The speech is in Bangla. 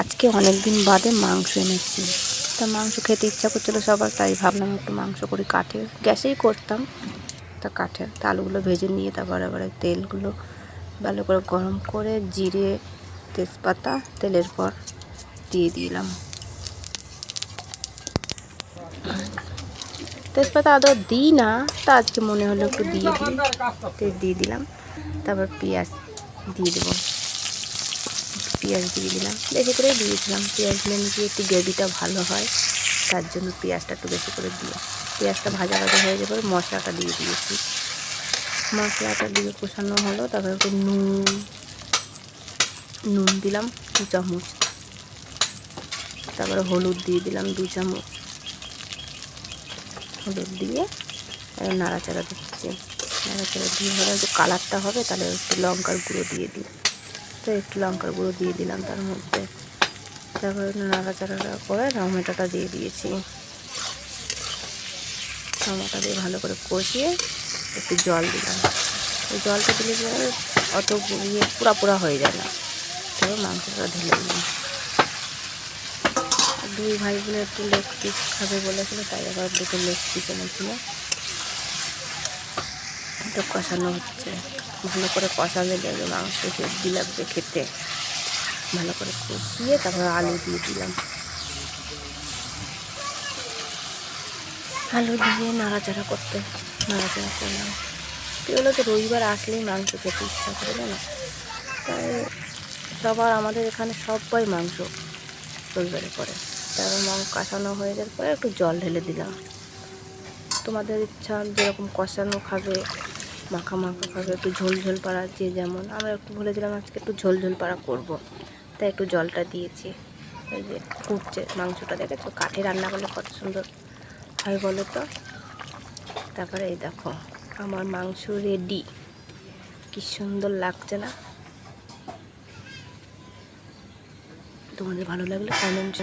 আজকে অনেক দিন বাদে মাংস এনেছি। তা মাংস খেতে ইচ্ছা করছিল সবার, তাই ভাবলাম একটু মাংস করি কাঠে গ্যাসেই করতাম, তা কাঠে তা আলুগুলো ভেজে নিয়ে তারপর এবারে তেলগুলো ভালো করে গরম করে জিরে, তেজপাতা, তেলের পর দিয়ে দিলাম। তেজপাতা আদৌ দিই না, তা আজকে মনে হলো একটু দিয়ে দিই। দিয়ে দিলাম, তারপর পেঁয়াজ দিয়ে দেবো। পেঁয়াজ দিয়ে দিলাম। বেশি করে দিয়েছিলাম। পেঁয়াজ দিলে নাকি একটু গ্রেভিটা ভালো হয়, তার জন্য পেঁয়াজটা একটু বেশি করে দিয়ে পেঁয়াজটা ভাজা ভাজা হয়ে যাবে, মশলাটা দিয়ে দিয়েছি। মশলাটা দিয়ে কষানো হলো, তারপর একটু নুন নুন দিলাম, দু চামচ। তারপরে হলুদ দিয়ে দিলাম, দু চামচ। হলুদ দিয়ে নাড়াচাড়া দিচ্ছি। নাড়াচাড়া দিয়ে হলে একটু কালারটা হবে, তাহলে একটু লঙ্কার গুঁড়ো দিয়ে দিই। তো একটু লঙ্কার গুঁড়ো দিয়ে দিলাম তার মধ্যে। তারপরে নাড়াচাড়া করে টমেটোটা দিয়ে দিয়েছি। টমেটো দিয়ে ভালো করে কষিয়ে একটু জল দিলাম। ওই জলটা দিলে অত ইয়ে পুরা পুরা হয়ে যায় না। তারপর মাংসটা ঢেলে দিলাম। দুই ভাই বোনে একটু লেগ পিস খাবে বলেছিল, তাই আবার দুটো লেগ পিস এনেছিল। একটু কষানো হচ্ছে। ভালো করে কষালে দেখবে মাংস হেব্বি লাগবে খেতে। ভালো করে কষিয়ে তারপর আলু দিয়ে দিলাম। আলু দিয়ে নাড়াচাড়া করতে, নাড়াচাড়া করলাম। এগুলো তো রবিবার আসলেই মাংস খেতে ইচ্ছা করে না তাই সবার আমাদের এখানে সবাই মাংস রবিবারে করে। তারপর মাংস কষানো হয়ে যাওয়ার পরে একটু জল ঢেলে দিলাম। তোমাদের ইচ্ছা যেরকম কষানো খাবে মাখা মাখা খাবে একটু ঝোল ঝোল পাড়া যে যেমন। আমরা একটু বলেছিলাম আজকে একটু ঝোল ঝোল পাড়া করব, তাই একটু জলটা দিয়েছি। এই যে ফুটছে মাংসটা দেখেছ? কাঠে রান্না করলে কত সুন্দর হয় বলো তো? তারপরে এই দেখো, আমার মাংস রেডি কি সুন্দর লাগছে না? তোমাদের ভালো লাগলে কমেন্ট